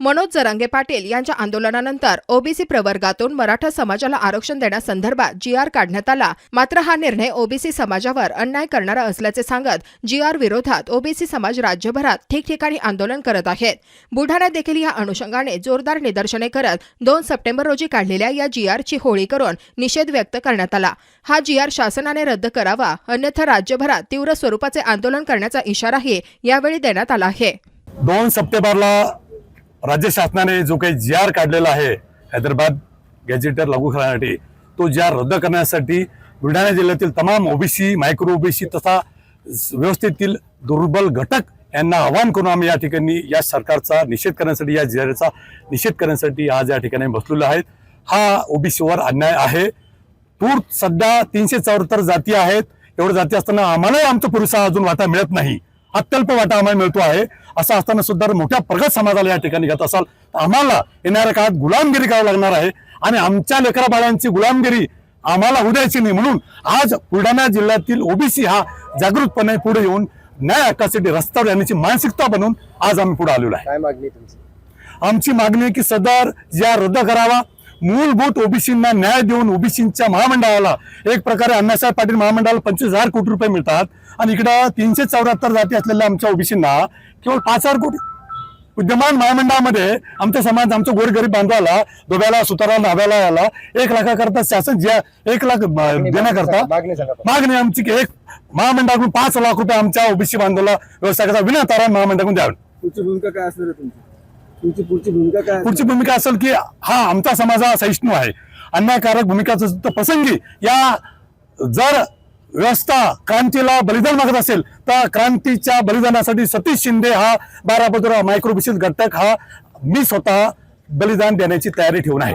मनोज जरांगे पाटील यांच्या आंदोलनानंतर ओबीसी प्रवर्गातून मराठा समाजाला आरक्षण देण्यासंदर्भात जी आर काढण्यात आला. मात्र हा निर्णय ओबीसी समाजावर अन्याय करणारा असल्याचे सांगत जी आर विरोधात ओबीसी समाज राज्यभरात ठिकठिकाणी आंदोलन करत आहेत. बुलढाण्यात देखील या अनुषंगाने जोरदार निदर्शने करत दोन सप्टेंबर रोजी काढलेल्या या जी आरची होळी करून निषेध व्यक्त करण्यात आला. हा जी आर शासनाने रद्द करावा अन्यथा राज्यभरात तीव्र स्वरूपाचे आंदोलन करण्याचा इशाराही यावेळी देण्यात आला आहे. दोन सप्टेंबरला राज्य शासनाने जो काही जी आर काढलेला आहे हैदराबाद गॅजेटर लागू करण्यासाठी तो जी आर रद्द करण्यासाठी बुलढाणा जिल्ह्यातील तमाम ओबीसी मायक्रो ओबीसी तथा व्यवस्थेतील दुर्बल घटक यांना आवाहन करून आम्ही या ठिकाणी या सरकारचा निषेध करण्यासाठी या जी आरचा निषेध करण्यासाठी आज या ठिकाणी बसलेलो आहेत. हा ओबीसीवर अन्याय आहे. तूर सध्या तीनशे चौऱ्याहत्तर जाती आहेत. एवढ्या जाती असताना आम्हालाही आमचा पुरुषा अजून वाटा मिळत नाही. अत्यल्प वाटा आम्हाला मिळतो आहे. असं असताना सुद्धा मोठ्या प्रगत समाजाला या ठिकाणी घेत असाल तर आम्हाला येणाऱ्या काळात गुलामगिरी करावी लागणार आहे. आणि आमच्या लेकरा बाळांची गुलामगिरी आम्हाला होऊ द्यायची नाही. म्हणून आज बुलढाणा जिल्ह्यातील ओबीसी हा जागृतपणे पुढे येऊन न्याय हक्कासाठी रस्त्यावर येण्याची मानसिकता बनून आज आम्ही पुढे आलेलो आहे. काय मागणी आहे तुमची? आमची मागणी आहे की सदर या रद्द करावा. मूलभूत ओबीसींना न्याय देऊन ओबीसींच्या महामंडळाला एक प्रकारे अण्णासाहेब पाटील महामंडळाला पंचवीस हजार कोटी रुपये मिळतात. आणि इकडं तीनशे चौऱ्याहत्तर जाती असलेल्या आमच्या ओबीसींना केवळ पाच हजार कोटी. विद्यमान महामंडळामध्ये आमचा समाज आमच्या गोरगरीब बांधवाला धोब्याला सुतारा नाव्याला याला एक लाखाकरता शासन ज्या एक लाख देण्याकरता मागणी आमची की एक महामंडळाकडून पाच लाख रुपये आमच्या ओबीसी बांधवाला व्यवसायाचा विनातारण महामंडळाकडून द्यावे. भूमिका काय असणार आहे तुमची? तुमची पुढची भूमिका काय पुढची भूमिका असेल की हा आमचा समाज हा सहिष्णू आहे. अन्यायकारक भूमिकाचं प्रसंगी या जर व्यवस्था क्रांतीला बलिदान मागत असेल तर क्रांतीच्या बलिदानासाठी सतीश शिंदे हा बारापत्र मायक्रो बिसिस घटक हा मी स्वतः बलिदान देण्याची तयारी ठेवून आहे.